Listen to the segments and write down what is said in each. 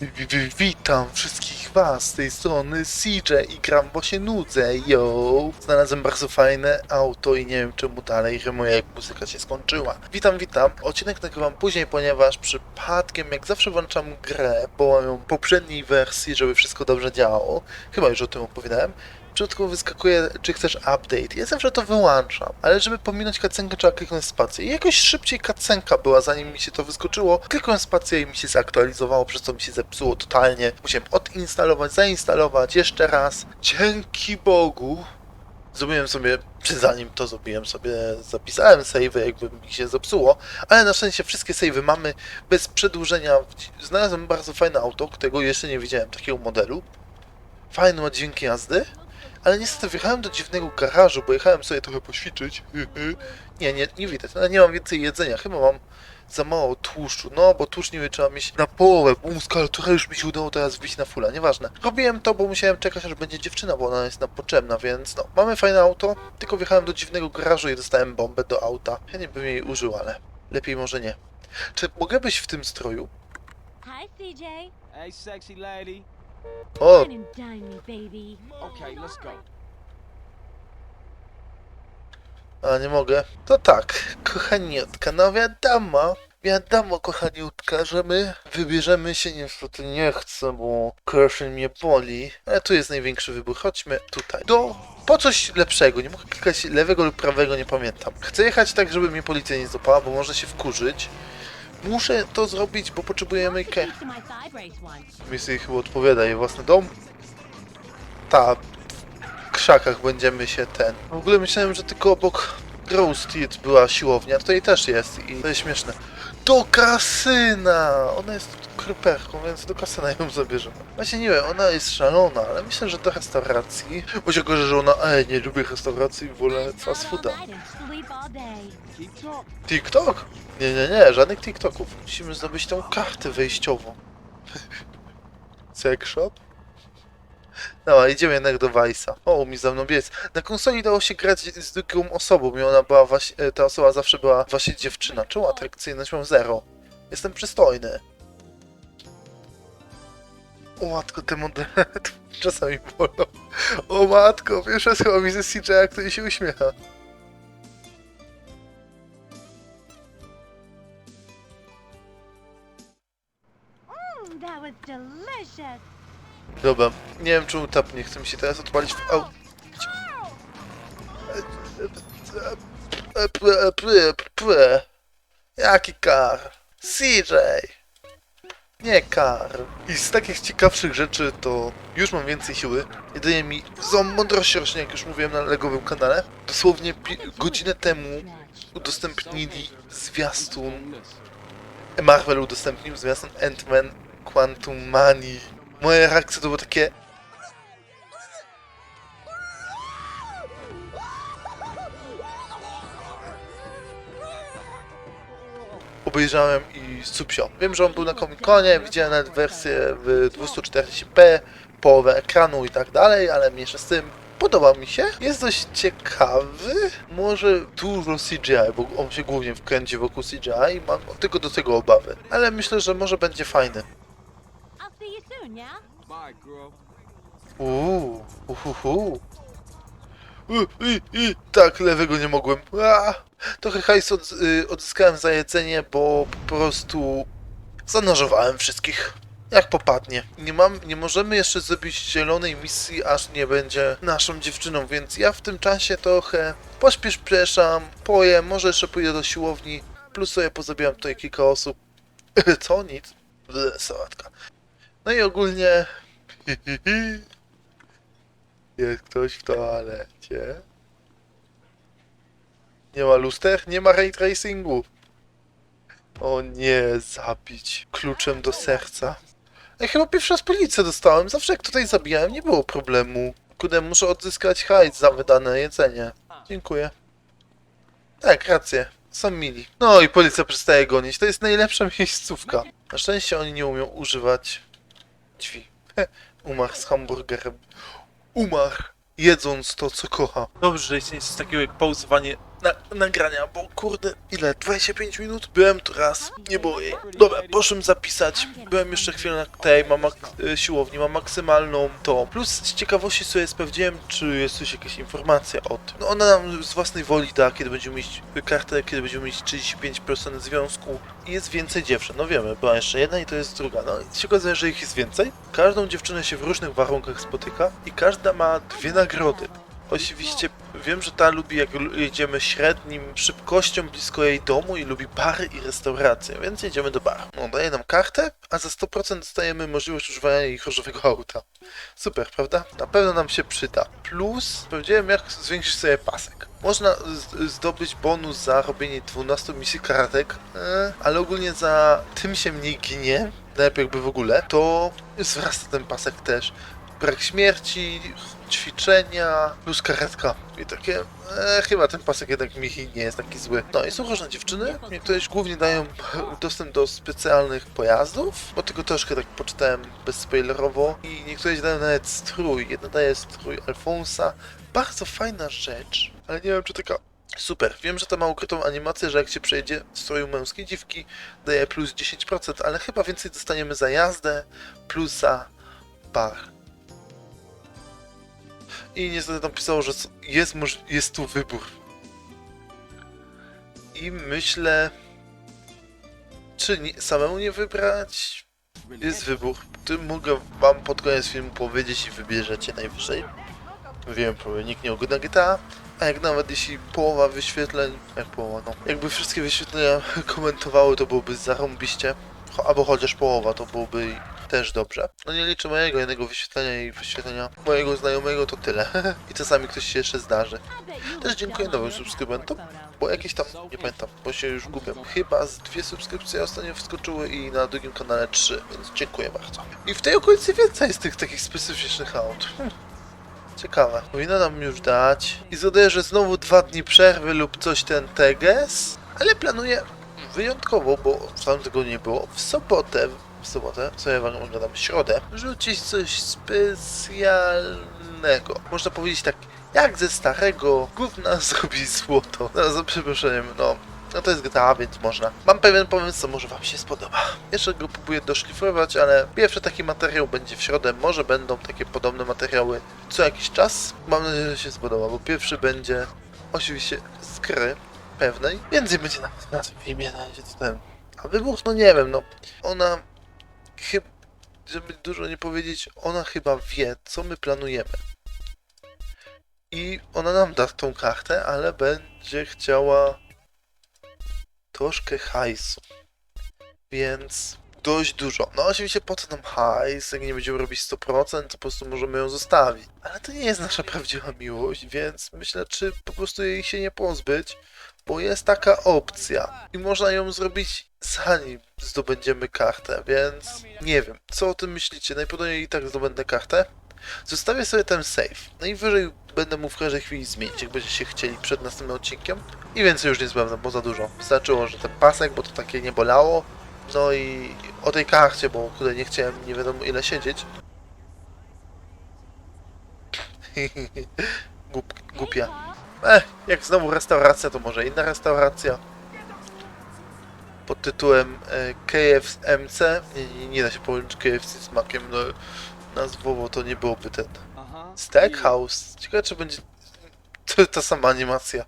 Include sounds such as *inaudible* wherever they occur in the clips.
Wi- wi- Witam wszystkich was z tej strony CJ i gram, bo się nudzę, yo! Znalazłem bardzo fajne auto i nie wiem czemu dalej rymuję jak muzyka się skończyła. Witam, witam. Odcinek nagrywam później, ponieważ przypadkiem jak zawsze włączam grę, bo mam ją poprzedniej wersji, żeby wszystko dobrze działało. Chyba już o tym opowiadałem. Przypadkowo wyskakuje, czy chcesz update. Ja zawsze to wyłączam, ale żeby pominąć kacenkę trzeba kliknąć spację. I jakoś szybciej kacenka była, zanim mi się to wyskoczyło. Klikłem spację i mi się zaktualizowało, przez co mi się zepsuło totalnie. Musiałem odinstalować, zainstalować jeszcze raz. Dzięki Bogu zrobiłem sobie, czy zanim to zrobiłem sobie, zapisałem save, jakby mi się zepsuło, ale na szczęście wszystkie savey mamy bez przedłużenia. Znalazłem bardzo fajne auto, którego jeszcze nie widziałem, takiego modelu. Fajny ma jazdy, ale niestety wjechałem do dziwnego garażu, bo jechałem sobie trochę poćwiczyć. *laughs* nie, nie, nie widać, ale nie mam więcej jedzenia, chyba mam za mało tłuszczu, no bo tłuszcz nie trzeba mieć na połowę, bo skalatura już mi się udało teraz wbić na fulla, nieważne. Robiłem to, bo musiałem czekać, aż będzie dziewczyna, bo ona jest nam potrzebna, więc no, mamy fajne auto, tylko wjechałem do dziwnego garażu i dostałem bombę do auta. Ja nie bym jej użył, ale lepiej może nie. Czy mogę być w tym stroju? Hi, CJ. Hey, sexy lady. O, Come and dine me, baby. Okay, let's go. A nie mogę. To tak, kochaniutka, no wiadomo. Wiadomo, kochaniutka, że my wybierzemy się, niestety nie chcę, bo Crushing mnie boli. Ale tu jest największy wybór. Chodźmy tutaj. Do... Po coś lepszego. Nie mogę klikać lewego lub prawego, nie pamiętam. Chcę jechać tak, żeby mnie policja nie złapała, bo może się wkurzyć. Muszę to zrobić, bo potrzebujemy... Ke- keys to my thigh brace once? mi sobie chyba odpowiada jej własny dom. Ta, w krzakach będziemy się ten. W ogóle myślałem, że tylko obok Street była siłownia, tutaj też jest i to jest śmieszne. Do kasyna! Ona jest kryperką, więc do kasyna ją zabierzemy. Właśnie nie wiem, ona jest szalona, ale myślę, że do restauracji. Bo się że ona, ej, nie lubię restauracji, wolę fast fooda. TikTok? Nie, nie, nie, żadnych TikToków. Musimy zdobyć tą kartę wejściową. *laughs* Sex shop? Dobra, idziemy jednak do Vice'a. O, mi za mną biec. Na konsoli dało się grać z drugą osobą i ona była właśnie, e, ta osoba zawsze była właśnie dziewczyna. Czemu atrakcyjność mam zero? Jestem przystojny. O matko, te modele *laughs* czasami bolą. O matko, pierwsza chyba widzę CJ, który się uśmiecha. Mm, that was delicious. Dobra, nie wiem czemu tap nie chce mi się teraz odpalić w au... Jaki kar? CJ! Nie kar. I z takich ciekawszych rzeczy to już mam więcej siły. Jedynie mi za mądrości rośnie, jak już mówiłem na legowym kanale. Dosłownie godzinę temu udostępnili zwiastun Marvel udostępnił zwiastun Ant-Man Quantum Mani. Moje reakcje to były takie... Obejrzałem i supsio. Wiem, że on był na Comic-Conie, widziałem nawet wersję w 240p, połowę ekranu i tak dalej, ale mniejsza z tym. Podoba mi się. Jest dość ciekawy. Może dużo CGI, bo on się głównie wkręci wokół CGI i mam tylko do tego obawy. Ale myślę, że może będzie fajny. See you soon, yeah? Bye, girl. Uuu, uhuhu. U, i, i, tak, lewego nie mogłem. A, trochę hajsu od, y, odzyskałem za jedzenie, bo po prostu zanożowałem wszystkich. Jak popadnie. Nie, mam, nie możemy jeszcze zrobić zielonej misji, aż nie będzie naszą dziewczyną, więc ja w tym czasie trochę pośpieszam, pojem, może jeszcze pójdę do siłowni, plus sobie pozabieram tutaj kilka osób. *laughs* Co? Nic. Ble, sałatka. No i ogólnie... *laughs* Jest ktoś w toalecie. Nie ma luster? Nie ma ray tracingu. O nie, zabić. Kluczem do serca. Ja chyba pierwszy raz policję dostałem. Zawsze jak tutaj zabijałem, nie było problemu. Kurde, muszę odzyskać hajs za wydane jedzenie. Dziękuję. Tak, rację. Są mili. No i policja przestaje gonić. To jest najlepsza *laughs* miejscówka. Na szczęście oni nie umią używać drzwi. Umarł z hamburgerem. Umarł, jedząc to, co kocha. Dobrze, że istnieje coś takiego jak pauzowanie na, nagrania, bo kurde, ile? 25 minut? Byłem tu raz, nie było jej. Dobra, poszłem zapisać. Byłem jeszcze chwilę na tej, mam y, siłowni, mam maksymalną to. Plus z ciekawości sobie sprawdziłem, czy jest coś jakaś informacja o tym. No ona nam z własnej woli da, kiedy będziemy mieć kartę, kiedy będziemy mieć 35% związku i jest więcej dziewczyn. No wiemy, była jeszcze jedna i to jest druga. No i się okazuje, że ich jest więcej. Każdą dziewczynę się w różnych warunkach spotyka i każda ma dwie nagrody. Oczywiście wiem, że ta lubi jak jedziemy średnim szybkością blisko jej domu i lubi bary i restauracje, więc jedziemy do baru. No, daje nam kartę, a za 100% dostajemy możliwość używania jej różowego auta. Super, prawda? Na pewno nam się przyda. Plus sprawdziłem jak zwiększyć sobie pasek. Można zdobyć bonus za robienie 12 misji karatek, e, ale ogólnie za tym się mniej ginie, najlepiej jakby w ogóle, to wzrasta ten pasek też brak śmierci, ćwiczenia, plus karetka. I takie, e, chyba ten pasek jednak mi nie jest taki zły. No i są różne dziewczyny, niektóre głównie dają dostęp do specjalnych pojazdów, bo tego troszkę tak poczytałem bezspoilerowo i niektóre dają nawet strój. Jedna daje strój Alfonsa. Bardzo fajna rzecz, ale nie wiem czy taka Super, wiem, że to ma ukrytą animację, że jak się przejdzie w stroju męskiej dziwki, daje plus 10%, ale chyba więcej dostaniemy za jazdę, plus za bar. I niestety tam pisało, że jest, jest tu wybór. I myślę, czy nie, samemu nie wybrać? Jest wybór. Ty mogę wam pod koniec filmu powiedzieć i wybierzecie najwyżej. Wiem, prawie nikt nie ogląda GTA, a jak nawet jeśli połowa wyświetleń, jak połowa, no, jakby wszystkie wyświetlenia *laughs* komentowały, to byłoby zarąbiście, albo chociaż połowa, to byłoby też dobrze. No nie liczę mojego jednego wyświetlenia i wyświetlenia mojego znajomego, to tyle. *laughs* I czasami ktoś się jeszcze zdarzy. Też dziękuję nowym subskrybentom, bo jakieś tam, nie pamiętam, bo się już gubię. Chyba z dwie subskrypcje ostatnio wskoczyły i na drugim kanale trzy, więc dziękuję bardzo. I w tej okolicy więcej jest tych takich specyficznych aut. Hm. Ciekawe. Powinno nam już dać. I zadaję, że znowu dwa dni przerwy lub coś ten teges, ale planuję wyjątkowo, bo w tamtym tygodniu nie było, w sobotę, w sobotę, co ja wam oglądam, w środę, rzucić coś specjalnego. Można powiedzieć tak, jak ze starego gówna *laughs* zrobić złoto. No, za przeproszeniem, no. No to jest GTA, więc można. Mam pewien pomysł, co może wam się spodoba. Jeszcze go próbuję doszlifrować, ale pierwszy taki materiał będzie w środę. Może będą takie podobne materiały co jakiś czas. Mam nadzieję, że się spodoba, bo pierwszy będzie oczywiście z gry pewnej. Więcej będzie na, na tym filmie, na ten. A wybuch, no nie wiem, no. Ona chyba, żeby dużo nie powiedzieć, ona chyba wie, co my planujemy. I ona nam da tą kartę, ale będzie chciała troszkę hajsu. Więc dość dużo. No oczywiście po co nam hajs, jak nie będziemy robić 100%, to po prostu możemy ją zostawić. Ale to nie jest nasza *laughs* prawdziwa miłość, więc myślę, czy po prostu jej się nie pozbyć, bo jest taka opcja i można ją zrobić zanim zdobędziemy kartę, więc nie wiem, co o tym myślicie? Najprawdopodobniej i tak zdobędę kartę. Zostawię sobie ten save. Najwyżej będę mu w każdej chwili zmienić, jak będziecie chcieli przed następnym odcinkiem. I więcej już nie sprawdzam, bo za dużo. Wystarczyło, że ten pasek, bo to takie nie bolało. No i o tej karcie, bo kurde nie chciałem nie wiadomo ile siedzieć. *laughs* Głup, głupia. Eh, jak znowu restauracja, to może inna restauracja. Pod tytułem e, KFMC. Nie, nie, nie da się połączyć KFC z makiem, no nazwowo to nie byłoby ten. Steakhouse. Ciekawe czy będzie *laughs* to, ta sama animacja.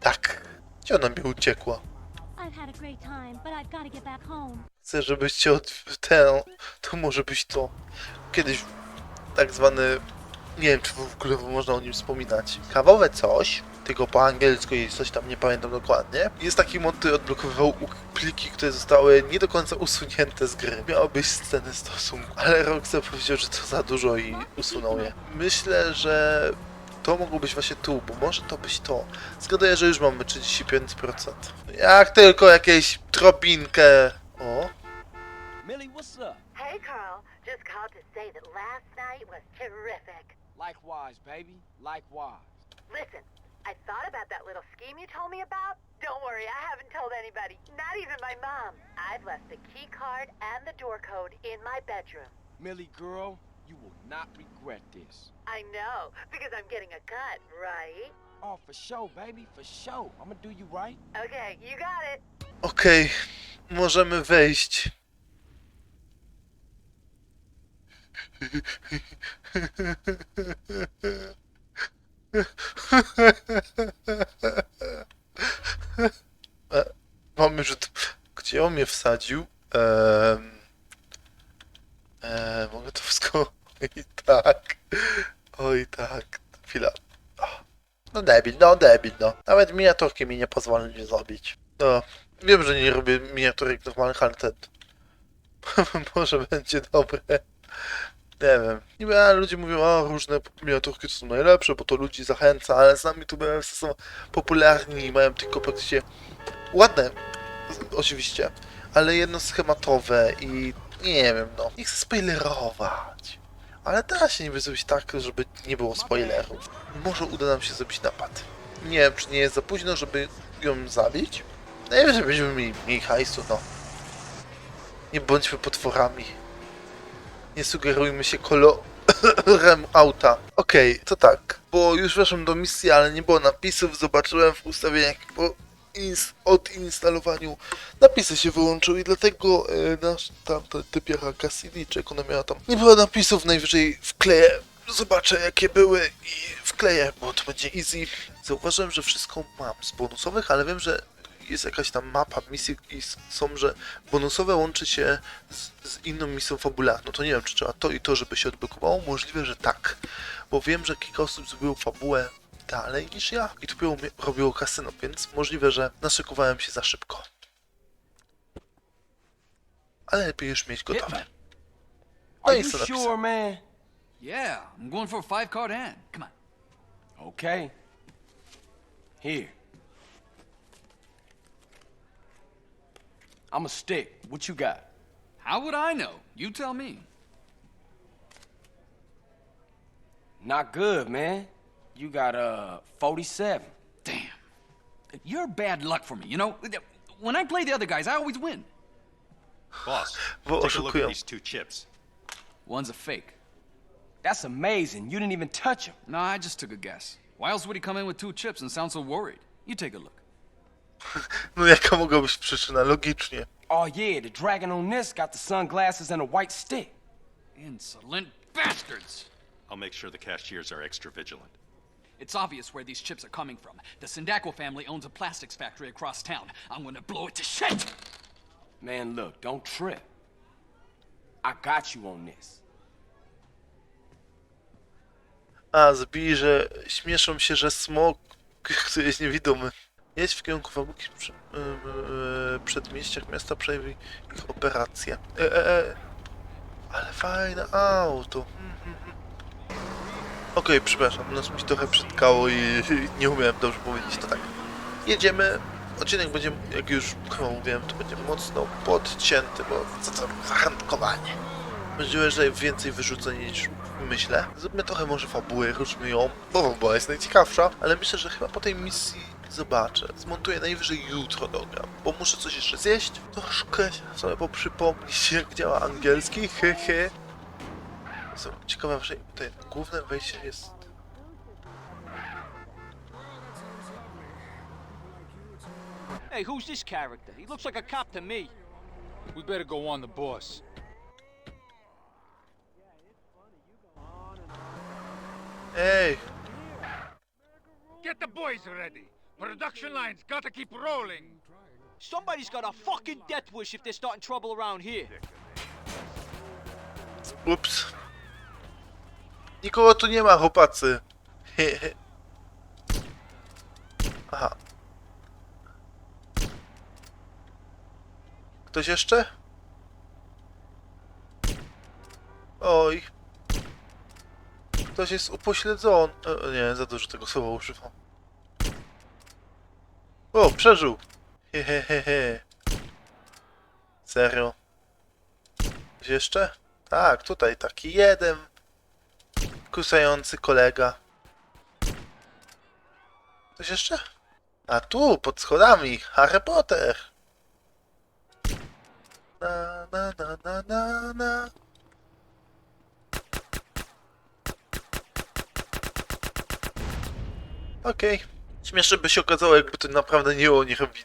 Tak. Gdzie ona mi uciekła? Chcę, żebyście od ten, to może być to kiedyś tak zwany, nie wiem czy w ogóle można o nim wspominać, kawowe coś, tylko po angielsku jest coś tam, nie pamiętam dokładnie. Jest taki mod, który odblokowywał pliki, które zostały nie do końca usunięte z gry. Miały być sceny stosunku, ale Rockstar powiedział, że to za dużo i usunął je. Myślę, że to mogło być właśnie tu, bo może to być to. Zgaduję, że już mamy 35%. Jak tylko jakieś tropinkę. O, Millie, what's up? Hey, Carl. Just called to say that last night was terrific. Likewise, baby. Likewise. Listen, I thought about that little scheme you told me about. Don't worry, I haven't told anybody, not even my mom. I've left the key card and the door code in my bedroom. Millie, girl, You will not regret this. I know, because I'm getting a cut, right? Oh, for sure, baby, for sure. I'm gonna do you right. Okay, you got it. Okej, możemy wejść. E, Mamy rzut. Gdzie on mnie wsadził? E, mogę to wszystko. I tak. Oj tak. Chwila. No debil, no debil, no. Nawet miniaturki mi nie pozwolili zrobić. No, wiem, że nie robię miniaturek normalnych, ale *laughs* ten... Może będzie dobre. Nie wiem. Niby a, ludzie mówią, o różne miniaturki to są najlepsze, bo to ludzi zachęca, ale z nami tu są popularni i mają tylko praktycznie ładne, oczywiście, ale jednoschematowe i nie wiem, no. Nie chcę spoilerować. Ale da się niby zrobić tak, żeby nie było spoilerów. Może uda nam się zrobić napad. Nie wiem, czy nie jest za późno, żeby ją zabić. No wiem, że będziemy mieli mniej hajsu, no. Nie bądźmy potworami. Nie sugerujmy się kolorem *coughs* auta. Okej, to tak. Bo już weszłem do misji, ale nie było napisów. Zobaczyłem w ustawieniach po ins odinstalowaniu napisy się wyłączyły i dlatego e, nasz tamta typiara Cassidy, czy jak ona miała tam, nie było napisów, najwyżej wkleję, zobaczę jakie były i wkleję, bo to będzie easy. Zauważyłem, że wszystko mam z bonusowych, ale wiem, że jest jakaś tam mapa misji i są, że bonusowe łączy się z, z inną misją fabularną. To nie wiem, czy trzeba to i to, żeby się odblokowało. Możliwe, że tak, bo wiem, że kilka osób zrobiło fabułę dalej niż ja i dopiero mi- robiło kasyno, więc możliwe, że naszykowałem się za szybko. Ale lepiej już mieć gotowe. No i co napisał? Yeah, I'm going for a five card hand. Come on. Okay. Here. I'm a stick. What you got? How would I know? You tell me. Not good, man. You got uh 47. Damn. You're bad luck for me, you know? When I play the other guys, I always win. Boss, take a look at these two chips. One's a fake. That's amazing. You didn't even touch him. No, I just took a guess. Why else would he come in with two chips and sound so worried? You take a look. *laughs* No jaka mogła być przyczyna? Logicznie. Oh yeah, the dragon on this got the sunglasses and a white stick. Insolent bastards! I'll make sure the cashiers are extra vigilant. It's obvious where these chips are coming from. The Sindacqua family owns a plastics factory across town. I'm gonna blow it to shit! Man, look, don't trip. I got you on this. A, zbij, że śmieszą się, że smok, *laughs* który jest niewidomy. Jedź w kierunku fabryki przy, yy, przedmieściach miasta przejmij ich operację. E, e, e. Ale fajne auto. *laughs* Okej, przepraszam, nas mi trochę przytkało i, nie umiałem dobrze powiedzieć, to tak. Jedziemy. Odcinek będzie, jak już chyba mówiłem, to będzie mocno podcięty, bo co to za handkowanie. Możliwe, że więcej wyrzucę niż myślę. Zróbmy trochę może fabuły, ruszmy ją, bo fabuła jest najciekawsza, ale myślę, że chyba po tej misji zobaczę. Zmontuję najwyżej jutro dogram, bo muszę coś jeszcze zjeść. Troszkę sobie poprzypomnieć, jak działa angielski, hehe. Co ciekawe, że tutaj główne wejście jest... Hey, who's this character? He looks like a cop to me. We better go on the boss. Ej, Get the boys ready. Production line's gotta keep rolling. Somebody's got a fucking death wish if they're starting trouble around here. ups. Nikogo tu nie ma, chłopacy. Hehe. *laughs* Aha. Ktoś jeszcze? Oj. Ktoś jest upośledzony. E, nie, za dużo tego słowa używam. O, przeżył! Hehehehe. Serio. Gdzie jeszcze? Tak, tutaj taki jeden kusający kolega. Coś jeszcze? A tu, pod schodami, Harry Potter! Na, na, na, na, na, na. Okej. Okay. Śmieszne by się okazało, jakby to naprawdę nie oni robili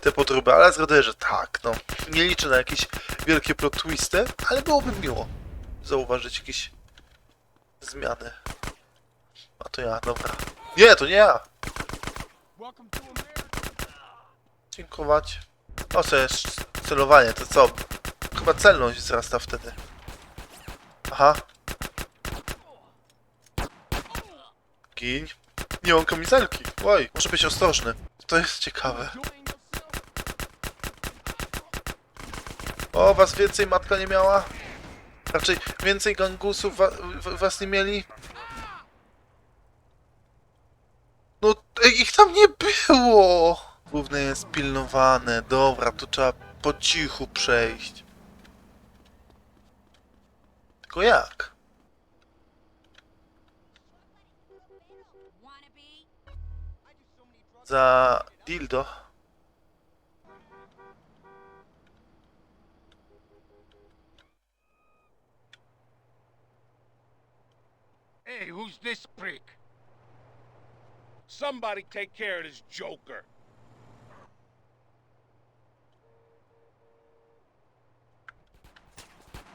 te podróby, ale zgaduję, że tak, no. Nie liczę na jakieś wielkie plot twisty, ale byłoby miło zauważyć jakieś zmiany. A to ja, dobra. Nie, to nie ja! Dziękować. O, co jest celowanie, to co? Chyba celność wzrasta wtedy. Aha. Gin. Nie mam kamizelki. Oj, muszę być ostrożny. To jest ciekawe. O, was więcej matka nie miała? Raczej więcej gangusów wa was nie mieli? No, ich tam nie było! Główne jest pilnowane. Dobra, to trzeba po cichu przejść. Tylko jak? Za dildo? Hey, who's this prick? Somebody take care of this joker.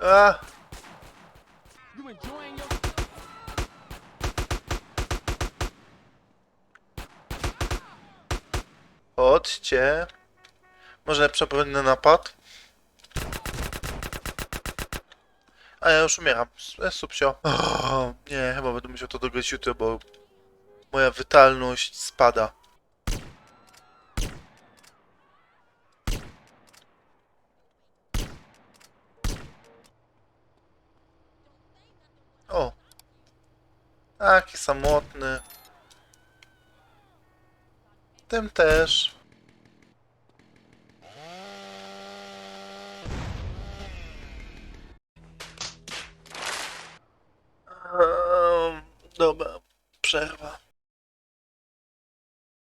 Uh. A! Chodźcie. Może przeprowadzę napad? A ja już umieram. Subsio. Nie, chyba będę musiał to dograć jutro, bo moja wytalność spada. O! Taki samotny. Tym też.